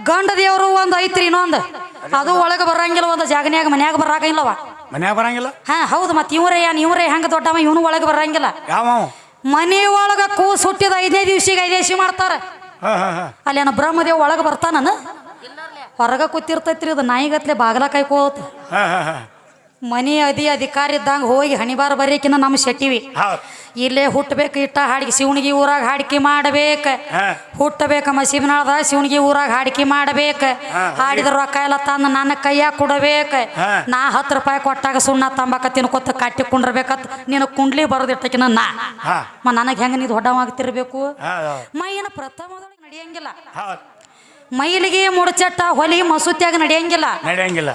ಗಂಡ ದೇವರು ಒಂದು ಐತ್ರಿ ಇನ್ನೊಂದು. ಅದು ಒಳಗೆ ಬರಂಗಿಲ್ಲ ಒಂದು ಜಾಗನ್ಯಾಗ ಮನ್ಯಾಗ ಬರಾಕಿಲ್ಲವ ಮನ್ಯಾಗ ಬರಂಗಿಲ್ಲ? ಹಾ ಹೌದು ಮತ್ತೆ ಇವರೇ ಏನ್ ಇವರೇ ಹೆಂಗ ದೊಡ್ಡವ ಇವನು ಒಳಗೆ ಬರಂಗಿಲ್ಲ. ಯಾವ ಮನೆ ಒಳಗ ಕೂ ಸುಟ್ಟಿದ ಐದನೇ ದಿವ್ಸಿಗೆ ಐದೇಸಿ ಮಾಡ್ತಾರ. ಹಾ ಹಾ ಹಾ. ಅಲ್ಲಿ ಏನೋ ಬ್ರಹ್ಮದೇವ್ ಒಳಗೆ ಬರ್ತಾನ ಹೊರಗ ಕೂತಿರ್ತೈತ್ರಿ ಅದು ನಾಯಿಗತ್ಲೆ ಬಾಗಲ ಕಾಯ್ಕೋತ ಮನಿ ಅದಿ ಅಧಿಕಾರಿ ಇದ್ದಂಗೆ ಹೋಗಿ ಹಣಿಬಾರ ಬರೀಕಿನ ನಮ್ಮ ಶೆಟ್ಟಿವಿ. ಇಲ್ಲೇ ಹುಟ್ಟಬೇಕು ಇಟ್ಟ ಹಾಡಿಗೆ ಶಿವನಿಗೆ ಊರಾಗ ಹಾಡಿಕೆ ಮಾಡಬೇಕ. ಹುಟ್ಟಬೇಕ ಮಸೀಬ್ನಾಳದ ಶಿವನಿಗೆ ಊರಾಗ ಹಾಡಿಕೆ ಮಾಡಬೇಕ. ಹಾಡಿದ ರೊಕ್ಕ ಎಲ್ಲ ತಂದು ನನ್ನ ಕೈಯಾಗ ಕೊಡಬೇಕ. ನಾ ಹತ್ತು ರೂಪಾಯಿ ಕೊಟ್ಟಾಗ ಸುಣ್ಣ ತಂಬಾಕ ತಿನ್ಕೊತ ಕಟ್ಟಿ ಕುಂಡ್ರಬೇಕತ್. ನಿನ್ನ ಕುಂಡ್ಲಿ ಬರೋದಿಟ್ಟಕಿನ ನಾ. ಮ ನನಗೆ ಹೆಂಗ ನೀ ದೊಡ್ಡವಾಗ್ತಿರ್ಬೇಕು? ಮೈನ ಪ್ರಥಮದೊಳಗೆ ನಡೆಯಂಗಿಲ್ಲ. ಮೈಲಿಗೆ ಮುಡಚಟ್ಟ ಹೊಲಿ ಮಸೂತಿಯಾಗ ನಡೆಯಂಗಿಲ್ಲ. ನಡೆಯಂಗಿಲ್ಲ.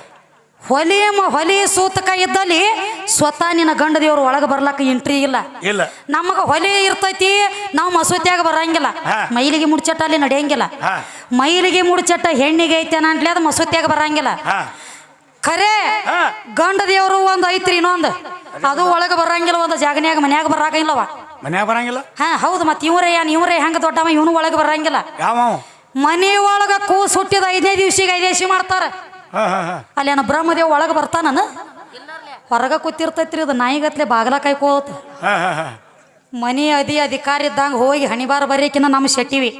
ಹೊಲಿ ಹೊಲಿ ಸೂತಕ ಇದ್ದಲ್ಲಿ ಸ್ವತಃ ನಿನ್ನ ಗಂಡ ದೇವ್ರ ಒಳಗೆ ಬರ್ಲಕ್ಕ ಎಂಟ್ರಿ ಇಲ್ಲ. ಇಲ್ಲ. ನಮಗ ಹೊಲಿ ಇರ್ತೈತಿ ನಾವು ಮಸೂತಿಯಾಗ ಬರಂಗಿಲ್ಲ. ಮೈಲಿಗೆ ಮುಡ್ಚಟ್ಟ ಅಲ್ಲಿ ನಡೆಯಂಗಿಲ್ಲ. ಮೈಲಿಗೆ ಮುಡ್ಚಟ್ಟ ಹೆಣ್ಣಿಗೆ ಐತೆ ಅಂತಲೇ ಅದು ಮಸೂತಿಯಾಗ ಬರಂಗಿಲ್ಲ. ಖರೆ ಗಂಡ ದೇವರು ಒಂದು ಐತ್ರಿ ಇನ್ನೊಂದು. ಅದು ಒಳಗೆ ಬರಂಗಿಲ್ಲ ಒಂದು ಜಾಗನ್ಯಾಗ ಮನ್ಯಾಗ ಬರಂಗಿಲ್ಲವ ಮನ್ಯಾಗ ಬರಂಗಿಲ್ಲ? ಹಾ ಹೌದು ಮತ್ತೆ ಇವ್ರೇ ಏನ್ ಇವ್ರೇ ಹೆಂಗ ದೊಡ್ಡಮ್ಮ ಇವನು ಒಳಗೆ ಬರಂಗಿಲ್ಲ. ಯಾವ ಮನೆ ಒಳಗ ಕೂಸ್ ಹುಟ್ಟಿದ ಐದನೇ ದಿವ್ಸಿಗೆ ಐದೇಸಿ ಮಾಡ್ತಾರ. ಅಲ್ಲಿ ಏನೋ ಬ್ರಹ್ಮದೇವ್ ಒಳಗೆ ಬರ್ತಾನ ಹೊರಗ ಕೂತಿರ್ತೈತ್ರಿ ಅದು ನಾಯಿಗತ್ಲೆ ಬಾಗಲ ಕಾಯ್ಕೋತ ಮನಿ ಅದಿ ಅಧಿಕಾರಿ ಇದ್ದಂಗ ಹೋಗಿ ಹಣಿಬಾರ ಬರೀಕಿನ ನಮ್ಮ ಶೆಟ್ಟಿವಿ.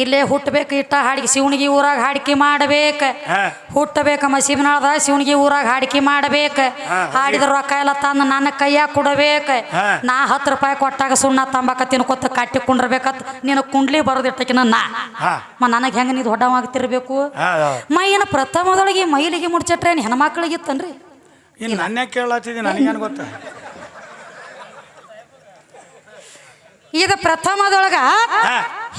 ಇಲ್ಲೇ ಹುಟ್ಟಬೇಕು ಇಟ್ಟ ಹಾಡಿಗೆ ಶಿವನಿಗೆ ಊರಾಗ ಹಾಡಿಕೆ ಮಾಡ್ಬೇಕ. ಹುಟ್ಟಬೇಕಮ್ಮ ಹುಟ್ಟಬೇಕ ಮಸೀಬ್ನಾಳದ ಶಿವನಿಗೆ ಊರಾಗ ಹಾಡಿಕೆ ಮಾಡ್ಬೇಕ. ಹಾಡಿದ ರೊಕ್ಕ ಎಲ್ಲ ತಂದು ನನ್ನ ಕೈಯಾಗ ಕೊಡಬೇಕ. ನಾ ಹತ್ತು ರೂಪಾಯಿ ಕೊಟ್ಟಾಗ ಸುಣ್ಣ ತಂಬಾಕ ತಿನ್ಕೊತ ಕಟ್ಟಿ ಕುಂಡ್ರಬೇಕತ್. ನಿನ್ನ ಕುಂಡ್ಲಿ ಬರೋದಿಟ್ಟಕಿನ ನಾ. ಮ ನನಗೆ ಹೆಂಗ ನೀ ದೊಡ್ಡವಾಗ್ತಿರ್ಬೇಕು ಹೌದು. ಮೈನ ಪ್ರಥಮದೊಳಗೆ ಮೈಲಿಗೆ ಮುಡ್ಚಟ್ರೆ ಏನು ಹೆಣ್ಮಕ್ಳಿಗೆ ಇತ್ತನ್ರಿ ಇನ್ನು ನನ್ನ ಕೇಳತ್ತಿದ್ದೀನಿ ನನಗೇನು ಗೊತ್ತ? ಇದು ಪ್ರಥಮದೊಳಗ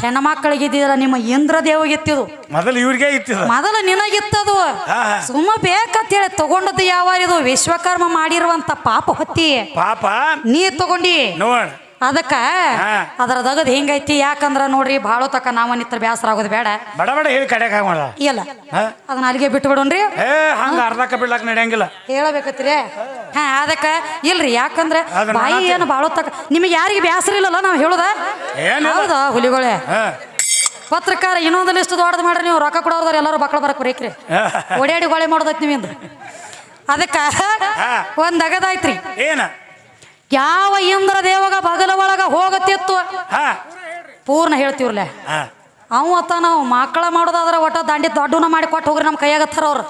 ಹೆಣ್ಮಕ್ಳಿಗೆ ಇದ್ದಿದ್ರ ನಿಮ್ಮ ಇಂದ್ರ ದೇವಗಿತ್ತಿದು ಮೊದಲು ಇವ್ರಿಗೆ ಇತ್ತಿದ ಮೊದಲ ನಿನಗಿತ್ತದು. ಸುಮ್ಮ ಬೇಕಂತ ಹೇಳಿ ತಗೊಂಡದ್ದು ಯಾವ ಇದು ವಿಶ್ವಕರ್ಮ ಮಾಡಿರುವಂತ ಪಾಪ ಹೊತ್ತಿ. ಪಾಪ? ನೀ ತಗೊಂಡಿ. ನೋಡ. ಅದಕ್ಕ ಹಾ. ಅದರ ದಗದ್ ಹಿಂಗೈತಿ? ಯಾಕಂದ್ರ ನೋಡ್ರಿ ಭಾಳ ತಕ ನಾವ ನಿತ್ರ ಬ್ಯಾಸರ ಆಗೋದು ಬೇಡ. ಬಡ ಬಡ ಹೇಳಿ ಕಡೆಗೆ ಇಲ್ಲ. ಅದನ್ನ ಅಲ್ಲಿಗೆ ಬಿಟ್ಟು ಬಿಡೋಣ್ರಿ ಏ ಹಂಗ ಅರ್ಧಕ್ಕ ಬಿಡ್ಲಕ್ ನಡೆಯಂಗಿಲ್ಲ. ಹೇಳಬೇಕತ್ರಿ. ಹಾ ಅದಕ್ಕ ಇಲ್ರಿ ಯಾಕಂದ್ರ ಬಾಯಿ ಏನು ಭಾಳ ತಕ ನಿಮಗೆ ಯಾರಿಗೆ ಬ್ಯಾಸರ ಇಲ್ಲಲ್ಲ ನಾವು ಹೇಳುದ. ಹೌದಾ ಹುಲಿಗಳೇ? ಪತ್ರಕಾರ ಇನ್ನೊಂದು ಲಿಸ್ಟ್ ದೊಡ್ಡದು ಮಾಡ್ರಿ ನೀವು. ರೊಕ್ಕ ಕೊಡೋರ್ದಾರ ಎಲ್ಲರೂ ಬಕ್ಕಳ ಬರಕ್ ಬರೀಕ್ರಿ. ಓಡಾಡಿ ಗೋಳೆ ಮಾಡೋದೈತಿ ನೀವಿಂದ ಅದಕ್ಕ. ಒಂದ್ ಅಗದಾಯ್ತ್ರಿ. ಏನ? ಯಾವ ಇಂದ್ರ ದೇವಗ ಬಗಲ ಒಳಗ ಹೋಗತ್ತಿತ್ತು ಪೂರ್ಣ ಹೇಳ್ತಿವ್ರಲ್ಲೇ? ಅವ ಅತ್ತ ನಾವು ಮಕ್ಕಳ ಮಾಡೋದಾದ್ರೆ ಒಟ್ಟ ದಾಂಡಿ ದೊಡ್ಡನ ಮಾಡಿ ಕೊಟ್ಟು ಹೋಗ್ರಿ ನಮ್ಮ ಕೈಯಾಗತ್ತಾರ ಅವ್ರು.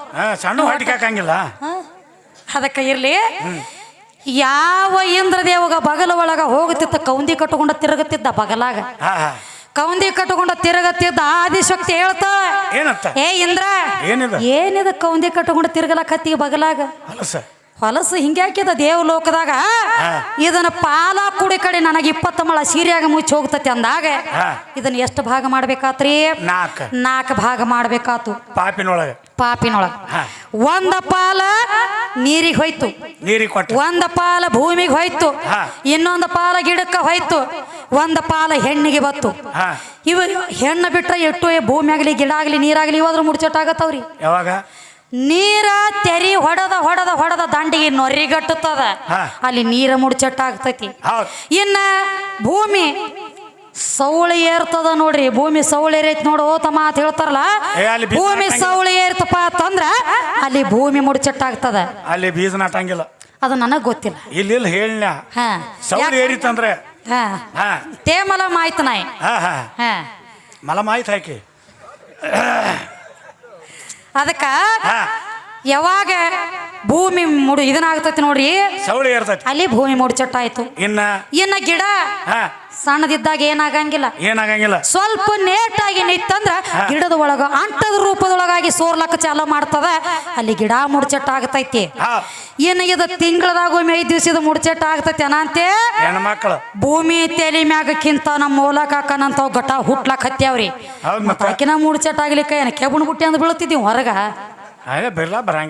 ಸಣ್ಣ ಹೊಟ್ಟಿಗೆ ಹಾಕಂಗಿಲ್ಲ ಅದಕ್ಕೆ ಇರ್ಲಿ. ಯಾವ ಇಂದ್ರ ದೇವಗ ಬಗಲ ಒಳಗ ಹೋಗುತ್ತಿತ್ತ ಕೌಂದಿ ಕಟ್ಟುಕೊಂಡ ತಿರುಗುತ್ತಿದ್ದ ಬಗಲಾಗ. ಕೌಂದಿ ಕಟ್ಟುಕೊಂಡ ತಿರುಗತ್ತಿದ್ದ ಆದಿಶಕ್ತಿ ಹೇಳ್ತಾ ಏ ಇಂದ್ರ ಏನಿದ? ಏನಿದ ಕೌಂದಿ ಕಟ್ಟುಕೊಂಡ ತಿರುಗಲಕತ್ತಿ ಬಗಲಾಗ? ಹೊಲಸ ಹಿಂಗ್ಯಾಕಿದ ದೇವ ಲೋಕದಾಗ ಇದನ್ನ ಪಾಲ ಕುಡಿ ಕಡೆ ನನಗೆ ಇಪ್ಪತ್ತ ಮಳ ಸೀರೆಯಾಗ ಮುಚ್ಚಿ ಹೋಗ್ತತಿ ಅಂದಾಗ ಇದನ್ನ ಎಷ್ಟು ಭಾಗ ಮಾಡ್ಬೇಕಾತ್ರಿ? ನಾಲ್ಕ. ಭಾಗ ಮಾಡ್ಬೇಕಾತು. ಪಾಪಿನೊಳಗೆ. ಪಾಪಿನೊಳಗ. ಒಂದ ಪಾಲ ನೀರಿಗೆ ಹೋಯ್ತು. ಒಂದ ಪಾಲ ಭೂಮಿಗೆ ಹೋಯ್ತು. ಇನ್ನೊಂದು ಪಾಲ ಗಿಡಕ್ಕೆ ಹೋಯ್ತು. ಒಂದ ಪಾಲ ಹೆಣ್ಣಿಗೆ ಬತ್ತು ಇವ ಹೆಣ್ಣು ಬಿಟ್ಟರೆ ಎಟ್ಟು ಭೂಮಿ ಆಗಲಿ ಗಿಡ ಆಗಲಿ ನೀರಾಗಲಿ ಇವಾದ್ರೂ ಮುಡ್ಚಟ್ಟಾಗತ್ತವ್ರಿ ಯಾವಾಗ? ನೀರ ತೆರಿ ಹೊಡೆದ ಹೊಡೆದ ಹೊಡೆದ ದಂಡಿಗೆ ನೊರಿಗಟ್ಟುತ್ತದ. ಅಲ್ಲಿ ನೀರ ಮುಡ್ಚಟ್ಟ ಆಗ್ತೈತಿ ಇನ್ನ ಭೂಮಿ ಸೌಳಿ ಏರ್ತದ ನೋಡ್ರಿ ಭೂಮಿ ಸೌಳಿ ಏರೈತಿ ನೋಡು ತಮ್ಮ ಅಂತ ಹೇಳ್ತಾರಲ್ಲ. ಅಲ್ಲಿ ಭೂಮಿ. ಸೌಳಿ ಏರ್ತಪ್ಪ ಅಂತಂದ್ರ ಅಲ್ಲಿ ಭೂಮಿ ಮುಡಚಟ್ಟಾಗ್ತದ. ಅಲ್ಲಿ ಬೀಜ ನಾಟಂಗಿಲ್ಲ. ಅದು ನನಗ್ ಗೊತ್ತಿಲ್ಲ. ಇಲ್ಲಿ ಇಲ್ಲಿ ಹೇಳಿನ ಸೌಳಿ ಏರಿತಂದ್ರೆ ಹಾ. ಹಾ. ತೇಮಲ ಮಾಯ್ತು ನಾಯಿ. ಮಲ ಮಾಯ್ತು ಹಾಕಿ. ಅದಕ್ಕ ಹಾ. ಯಾವಾಗ ಭೂಮಿ ಮುಡು ಇದನ್ನಾಗ್ತೈತಿ ನೋಡ್ರಿ. ಸೌಳಿ ಅಲ್ಲಿ ಭೂಮಿ ಮುಡ್ಚಟ್ಟಾಯ್ತು ಇನ್ನ ಇನ್ನ ಗಿಡ ಹಾ. ಸಣ್ಣದಿದ್ದಾಗ ಏನಾಗಂಗಿಲ್ಲ. ಏನಾಗಂಗಿಲ್ಲ. ಸ್ವಲ್ಪ ನೇಟಾಗಿ ನಿಂತಂದ್ರ ಗಿಡದ ಒಳಗ ಅಂಟದ ರೂಪದೊಳಗಾಗಿ ಸೋರ್ಲಕ್ಕ ಚಾಲು ಮಾಡ್ತದ ಅಲ್ಲಿ ಗಿಡ ಮುಡ್ಚಟ್ಟ ಆಗತೈತಿ ಇದು ತಿಂಗಳದಾಗ ಒಮ್ಮೆ ಐದು ದಿವಸದ ಮುಡ್ಚಟ್ಟ ಆಗ್ತೈತಿ ಅನಂತೆ? ಹೆಣ್ಮಕ್ಳು ಭೂಮಿ ತೆಲಿ ಮ್ಯಾಗಕ್ಕಿಂತ ನಮ್ಮ ಮೂಲಕ ಘಟ ಗಟ ಹುಟ್ಲಾಕ್ ಹತ್ಯಾವ್ರಿ. ಆಕಿನ ಮುಡ್ಚಟ್ಟ ಆಗ್ಲಿಕ್ಕ ಏನ ಕೆಬುಣ್ ಬುಟ್ಟಿ ಅಂದ್ ಬೀಳ್ತಿದ್ವಿ ಹೊರಗ? ಅದೇ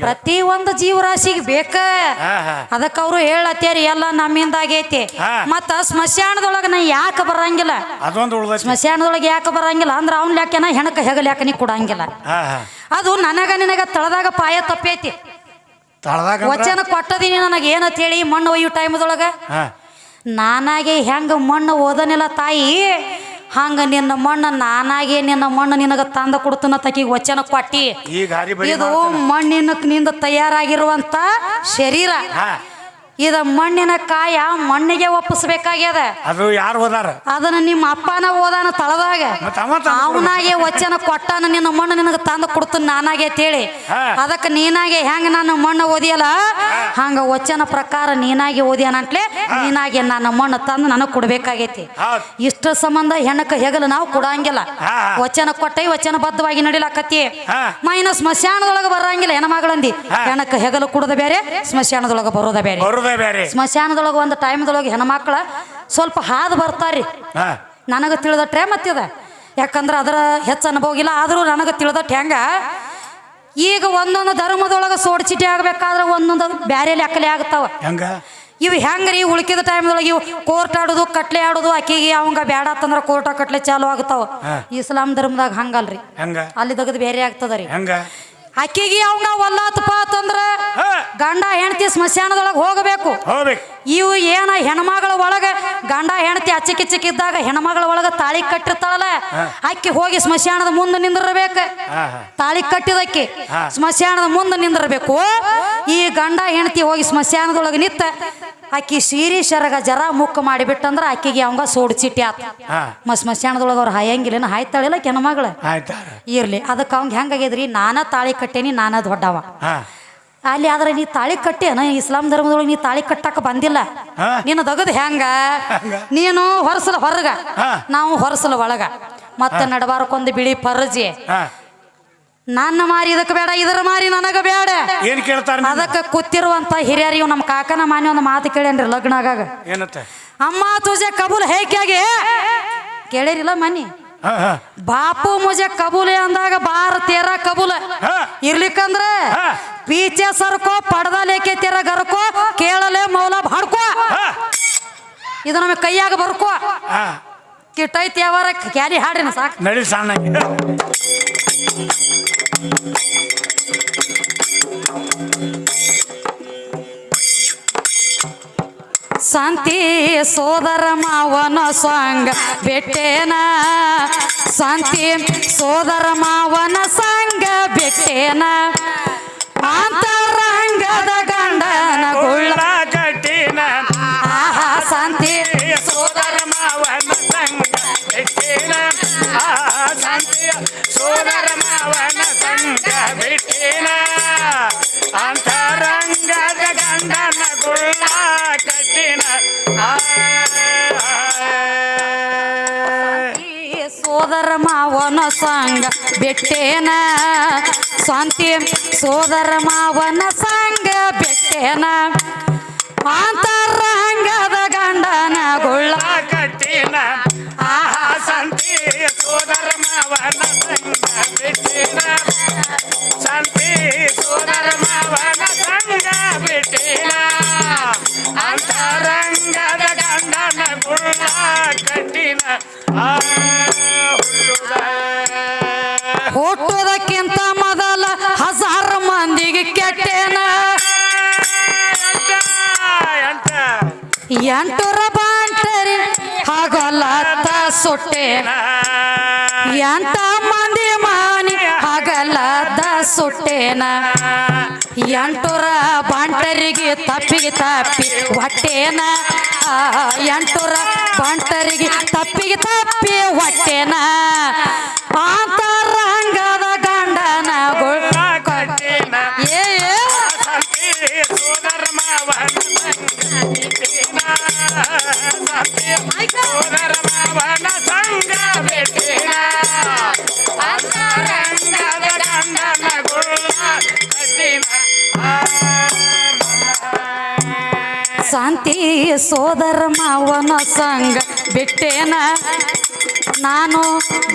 ಪ್ರತಿ ಒಂದು ಜೀವರಾಶಿಗೆ ಬೇಕ. ಅದಕ್ಕ ಅವ್ರು ಹೇಳತ್ತೇರಿ ಎಲ್ಲ ನಮ್ಮಿಂದ ಆಗೈತಿ. ಮತ್ತ ಸ್ಮಶಾನದೊಳಗ ನಾ ಯಾಕೆ ಬರಂಗಿಲ್ಲ? ಅದೊಂದು ಉಳ್ದೈತಿ. ಸ್ಮಶಾನದೊಳಗೆ ಯಾಕೆ ಬರಂಗಿಲ್ಲ? ಅಂದ್ರ ಅವ್ನ ಲ್ಯಾಕೆನ ಹೆಣಕ ಹೆಗಲ್ ಯಾಕೆ ನೀ ಕೊಡಂಗಿಲ್ಲ. ಅದು ನನಗ ನಿನಗ ತಳದಾಗ ಪಾಯ ತಪ್ಪೈತಿ. ತಳದಾಗ ವಚನ ಕೊಟ್ಟದೀನಿ ನನಗೆ ಏನಂತ ಹೇಳಿ ಮಣ್ಣು ಒಯ್ಯು ಟೈಮ್ದೊಳಗ ನಾನಾಗೆ ಹೆಂಗ ಮಣ್ಣು ಓದನಿಲ್ಲ ತಾಯಿ? ಹಂಗ ನಿನ್ನ ಮಣ್ಣ ನಾನಾಗೆ ನಿನ್ನ ಮಣ್ಣು ನಿನಗ ತಂದ ಕೊಡ್ತನ ತಕಿಗೆ ವಚನ ಕೊಟ್ಟಿ. ಇದು ಮಣ್ಣಿನ ನಿಂದ ತಯಾರಾಗಿರುವಂತ ಶರೀರ. ಇದ ಮಣ್ಣಿನ ಕಾಯ ಮಣ್ಣಿಗೆ ಒಪ್ಪಿಸ್ಬೇಕಾಗ್ಯದ. ಅದು ಯಾರು ಹೋದಾರ? ಅದನ್ನ ನಿಮ್ಮ ಅಪ್ಪನ ಓದಾನ ತಳದಾಗ. ಅವನಾಗೆ ವಚನ ಕೊಟ್ಟಾನ ನಿನ್ನ ಮಣ್ಣು ನಿನಗೆ ತಂದು ಕೊಡ್ತೀನಿ ನಾನಾಗೆ ಅಂತೇಳಿ. ಅದಕ್ಕೆ ನೀನಾಗೆ ಹೆಂಗ ನಾನು ಮಣ್ಣು ಓದಿಯಲ್ಲ ಹಂಗ ವಚನ ಪ್ರಕಾರ ನೀನಾಗೆ ಓದಿಯನಂಟ್ಲೆ ನೀನಾಗೆ ನನ್ನ ಮಣ್ಣು ತಂದು ನನಗೆ ಕೊಡ್ಬೇಕಾಗೈತಿ. ಇಷ್ಟ ಸಂಬಂಧ ಹೆಣ್ಣಕ್ಕೆ ಹೆಗಲು ನಾವು ಕೊಡಂಗಿಲ್ಲ. ವಚನ ಕೊಟ್ಟೈ ವಚನ ಬದ್ಧವಾಗಿ ನಡಿಲಾಕತ್ತಿ. ಮೈನಸ್ ಮೈನ ಸ್ಮಶಾನದೊಳಗೆ ಬರಂಗಿಲ್ಲ ಹೆಣ್ಮಗಳಂದಿ. ಮಗಳಂದಿ ಹೆಣ್ಣಕ್ಕೆ ಹೆಗಲು ಕುಡದ ಬೇರೆ ಸ್ಮಶಾನದೊಳಗೆ ಬರೋದ ಬೇರೆ. ಬರುದೇ ಬೇರೆ ಸ್ಮಶಾನದೊಳಗೆ ಒಂದು ಟೈಮ್ದೊಳಗೆ ಹೆಣ್ಮಕ್ಳ ಸ್ವಲ್ಪ ಹಾದು ಬರ್ತಾರ್ರಿ. ಹಾ. ನನಗೆ ತಿಳಿದಟ್ರೆ ಮತ್ತಿದ. ಯಾಕಂದ್ರೆ ಅದರ ಹೆಚ್ಚು ಅನುಭವ ಇಲ್ಲ ಆದರೂ ನನಗೆ ತಿಳಿದಟ್ಟು ಹೆಂಗ ಈಗ ಒಂದೊಂದು ಧರ್ಮದೊಳಗೆ ಸೋಡ್ಚಿಟಿ ಆಗಬೇಕಾದ್ರೆ ಒಂದೊಂದು ಬ್ಯಾರೆ ಲೆಕ್ಕಲೆ ಆಗ್ತಾವ. ಹೆಂಗ? ಇವು ಹೆಂಗ್ರಿ ಉಳ್ಕಿದ ಟೈಮ್ದೊಳಗೆ ಇವು ಕೋರ್ಟ್ ಆಡೋದು ಕಟ್ಲೆ ಆಡೋದು ಅಕ್ಕಿಗೆ ಅವಂಗ ಬೇಡ ಅಂತಂದ್ರೆ ಕೋರ್ಟ ಕಟ್ಲೆ ಚಾಲು ಆಗ್ತಾವ. ಇಸ್ಲಾಂ ಧರ್ಮದಾಗ ಹಂಗಲ್ರಿ. ಹೆಂಗ? ಅಲ್ಲಿ ತೆಗೆದು ಬೇರೆ ಆಗ್ತದ ರೀ. ಅಕ್ಕಿಗೆ ಆಕಿಗೆ ಅವಂಗ ಒಲ್ಲಾತಪ್ಪ ಅಂತಂದ್ರ ಗಂಡ ಹೆಂಡತಿ ಸ್ಮಶಾನದೊಳಗೆ ಹೋಗಬೇಕು. ಹೋಗ್ಬೇಕು ಇವು ಏನ ಹೆಣ್ಮಗಳ ಒಳಗೆ ಗಂಡ ಹೆಂಡತಿ ಅಚ್ಚಕಿಚ್ಚಕ್ಕಿದ್ದಾಗ ಹೆಣ್ಮಗಳ ಒಳಗೆ ತಾಳಿ ಕಟ್ಟಿರ್ತಾಳಲ್ಲ ಅಕ್ಕಿ ಹೋಗಿ ಸ್ಮಶಾನದ ಮುಂದೆ ನಿಂದಿರ್ಬೇಕು. ತಾಳಿ ಕಟ್ಟಿದಕ್ಕಿ. ಸ್ಮಶಾನದ ಮುಂದೆ ನಿಂದಿರಬೇಕು. ಈ ಗಂಡ ಹೆಂಡತಿ ಹೋಗಿ ಸ್ಮಶಾನದೊಳಗೆ ನಿತ್ತ ಅಕ್ಕಿ ಸೀರಿ ಶರಗ ಜರ ಮುಕ್ಕ ಮಾಡಿಬಿಟ್ಟಂದ್ರ ಅಕ್ಕಿಗೆ ಅವಂಗ ಸೋಡ್ ಚಿಟ್ಟಿ ಆತ. ಹಾ. ಮ ಸ್ಮಶಾನದೊಳಗೆ ಅವ್ರು ಹಾಯಂಗಿಲ್ಲ ಹಾಯ್ತಾಳಿಲ್ಲ ಕೆನಮಗಳ ಇರ್ಲಿ. ಅದಕ್ಕೆ ಅವಂಗ ಹೆಂಗಾಗ್ಯದ್ರಿ? ನಾನ ತಾಳಿ ಕಟ್ಟೇನಿ ನಾನ ದೊಡ್ಡವ. ಅಲ್ಲಿ ಆದ್ರೆ ನೀ ತಾಳಿ ಕಟ್ಟೇನ ಇಸ್ಲಾಂ ಧರ್ಮದೊಳಗೆ ನೀ ತಾಳಿ ಕಟ್ಟಕ್ಕೆ ಬಂದಿಲ್ಲ. ನೀನು ದಗದ್ ಹೆಂಗ? ನೀನು ಹೊರಸಲ ಹೊರಗ. ನಾವು ಹೊರಸಲ ಒಳಗ. ಮತ್ತೆ ನಡಬಾರಕೊಂದು ಬಿಳಿ ಪರ್ಜಿ. ನನ್ನ ಮಾರಿ ಇದಕ್ಕೆ ಬೇಡ ಇದರ ಮಾರಿ ನನಗ ಬೇಡ. ಏನ್ ಕೇಳ್ತಾರ ಅದಕ್ಕೆ ಕೂತಿರುವಂತ ಹಿರಿಯರು ಇವ್ ನಮ್ಮ ಕಾಕನ ಮಾನ್ಯ ಒಂದು ಮಾತು ಕೇಳೇನ್ರಿ ಲಗ್ನ ಆಗಾಗ ಅಮ್ಮ ತುಜೆ ಕಬೂಲ್ ಹೇಗೆ ಕೇಳಿರಿಲ್ಲ ಮನಿ? ಬಾಪು ಮುಜೆ ಕಬೂಲೆ ಅಂದಾಗ ಬಾರ ತೇರ ಕಬೂಲ. ಇರ್ಲಿಕ್ಕಂದ್ರೆ. ಪೀಚೆ ಸರ್ಕೋ ಪಡ್ದ ಲೇಕೆ ತೆರ ಗರ್ಕೋ ಕೇಳಲೆ ಮೌಲ ಬಾಡ್ಕೋ ಇದು ನಮಗೆ ಕೈಯಾಗ ಬರ್ಕೋ. ಕಿಟ್ಟೈತಿ ಅವರ ಕ್ಯಾರಿ ಹಾಡ್ರಿನ ಸಾಕು. ನಡಿ ಸಣ್ಣ ಶಾಂತಿ ಸೋದರ ಮಾವನ ಸಾಂಗ ಬೆಟ್ಟೇನ? ಶಾಂತಿ ಸೋದರ ಮಾವನ ಸಾಂಗ ಬೆಟ್ಟೇನ? ಅಂತರಂಗದ ಸೋದರ ಮಾವನ ಸಂಗ ಬೆಟ್ಟೇನ ಶಾಂತಿ ಸೋದರ ಮಾವನ ಸಂಗ ಬೆಟ್ಟೇನ ಅಂತರಂಗದ ಗಂಡನ ಗುಳ್ಳ ಆ ಕಟ್ಟಿನ ಆ ಶಾಂತಿ ಸೋದರ ಮಾವನ ಸಂಗ ಬಿಟ್ಟಿನ ಶಾಂತಿ ಸೋದರ ಮಾವನ ಸಂಗ ಬಿಟ್ಟಿನ ಅಂತರಂಗದ ಗಂಡನ ಗುಳ್ಳ ಕಟ್ಟಿನ ಆ ಹಗಲತ್ತ ಎಂತ ಮಂದಿ ಮಾನಿ ಹಗಲದ ಸುಟ್ಟೇನ? ಎಂಟುರ ಬಂಟರಿಗೆ ತಪ್ಪಿಗೆ ತಪ್ಪಿ ಹೊಟ್ಟೇನ? ಎಂಟುರ ಬಂಟರಿಗೆ ತಪ್ಪಿಗೆ ತಪ್ಪಿ ಹೊಟ್ಟೇನ? ಅಂತರಂಗದ ಶಾಂತಿ ಸೋದರ ಮಾವನ ಸಂಗ ಬಿಟ್ಟೇನ? ನಾನು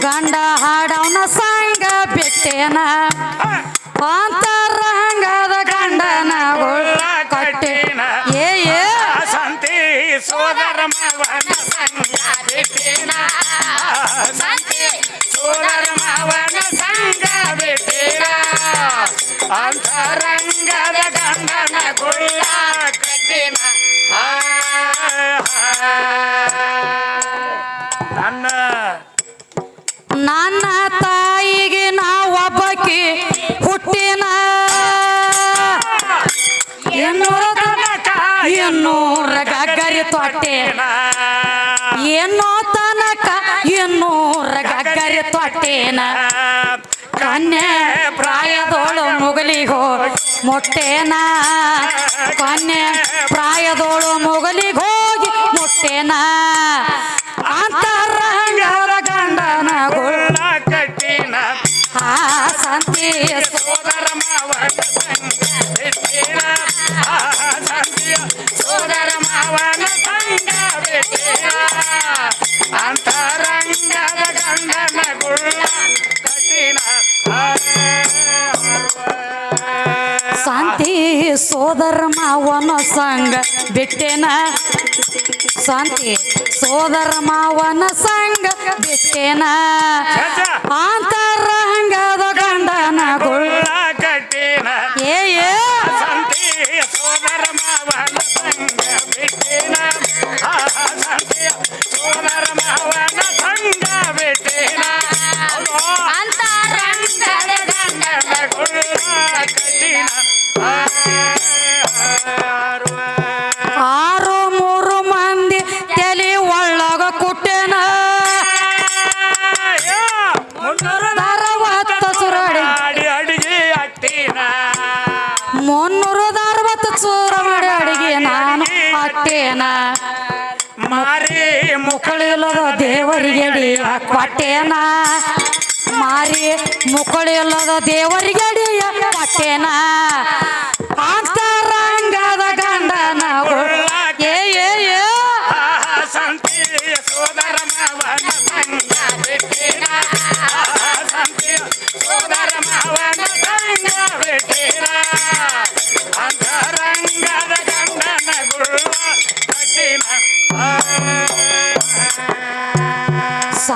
ಗಂಡ ಹಾಡವನ ಸಂಗ ಬಿಟ್ಟೇನ? ಅಂತರಂಗದ ಗಂಡನ ಕಟ್ಟೇನ? ಏ. ಶಾಂತಿ ಸೋದರ ಮಾವನ ಸಂಗ ಬಿಟ್ಟೇನ? ಶಾಂತಿ ಸೋದರ ಮಾವನ ಸಂಗ ಬಿಟ್ಟೇನ? ಅಂತರಂಗದ ತೊಟ್ಟೇನ ಏನೋ ತನಕ ಇನ್ನೂರ ಗಗ್ಗರೆ ತೊಟ್ಟೇನ ಕನ್ಯೆ ಪ್ರಾಯದೋಳು ಮುಗಲಿಗೋ ಮೊಟ್ಟೆನ? ಕನ್ಯೆ ಪ್ರಾಯದೋಳು ಮುಗಲಿಗೋಗಿ ಮೊಟ್ಟೆನ? ಅಂತರಂಗದ ಗಂಡನ ಗುಳ್ಳ ಕಟ್ಟಿನ? ಆ ಸಂತಿ ಸೋದರ ಮಾವನ ಶಾಂತಿ ಸೋದರ ಮಾವನ ಸಂಗ ಬಿಟ್ಟೆನ? ಶಾಂತಿ ಸೋದರ ಮಾವನ ಸಂಗ ಬಿಟ್ಟೆನ? ಅಂತರಂಗದ ಗಂಡನ ಗುಳ್ಳ ಕಟ್ಟಿನ. ಏ ದೇವರಿಗೆ ಕೊಟ್ಟೇನ? ಮಾರಿ ಮುಕ್ಕಳಿಲ್ಲದ ದೇವರಿಗೆ ಅಡಿಯ ಕೊಟ್ಟೇನ? ಗಂಡನ ಗಂಡನ ಗುಳ್ಳ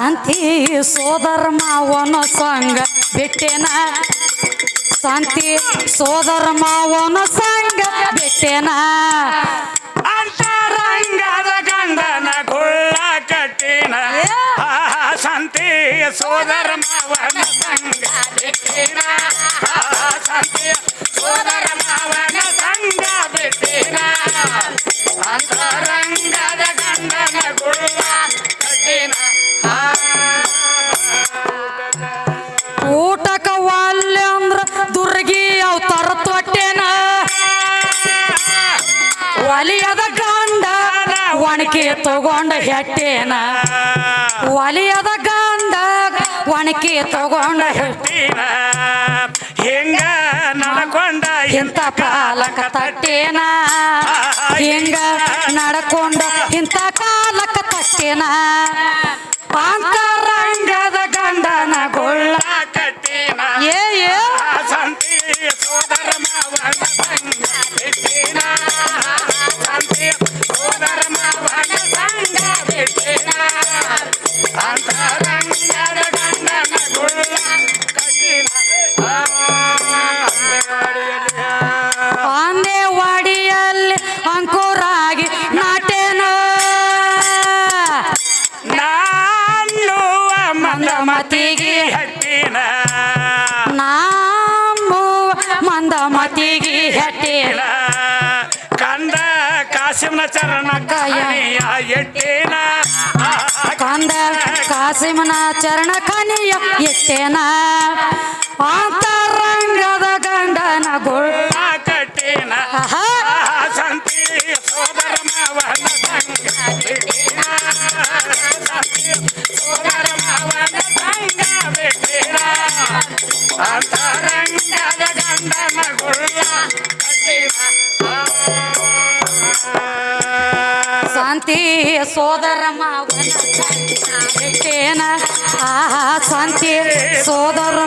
ಶಾಂತಿ ಸೋದರ ಮಾವನ ಸಂಗ ಬಿಟ್ಟೆನ. ಶಾಂತಿ ಸೋದರ ಮಾವನ ಸಂಗ ಬಿಟ್ಟೆನ. ಅಂತರಂಗದ ಗಂಡನ ಗುಳ್ಳ ಕಟ್ಟಿನ. ಸಂತಿ ಸೋದರ ಮಾವನ ಸಂಗ ಬಿಟ್ಟಿನ. ತಗೊಂಡ ಹೆಟ್ಟೇನ. ಒಲಿಯದ ಗಂಡ ಒಣಕಿ ತಗೊಂಡ ಹೆಟ್ಟೇನ. ಹೆಂಗ ನಡ್ಕೊಂಡ ಇಂಥ ಕಾಲಕ ತಟ್ಟೇನ. ಹಿಂಗ ನಡ್ಕೊಂಡ ಇಂಥ ಕಾಲಕ ತಟ್ಟೇನ. ಅಂತರಂಗದ ಅಂತರಂಗದ ಕಾಸಿಮನ ಚರಣ ಕನಿಯ ಎಟ್ಟೇನ ಅಂತರಂಗದ ಗಂಡನ ಗೊಳ್ಳ ಕಟ್ಟಿನ ಆಹಾ. ಸಂತಿ ಸೋದರ ಮಾವನ ಸಂಗ ಬಿಟ್ಟಿನ ಸಂತಿ ಸೋದರ ಮಾವನ ಸಂಗ ಬಿಟ್ಟಿನ ಅಂತರಂಗದ ಗಂಡನ ಗುಳ್ಳ ಕಟ್ಟಿನ ಶಾಂತಿ ಸೋದರ ಮಾವನ ಬಿಟ್ಟೇನ ಆ ಶಾಂತಿ ಸೋದರ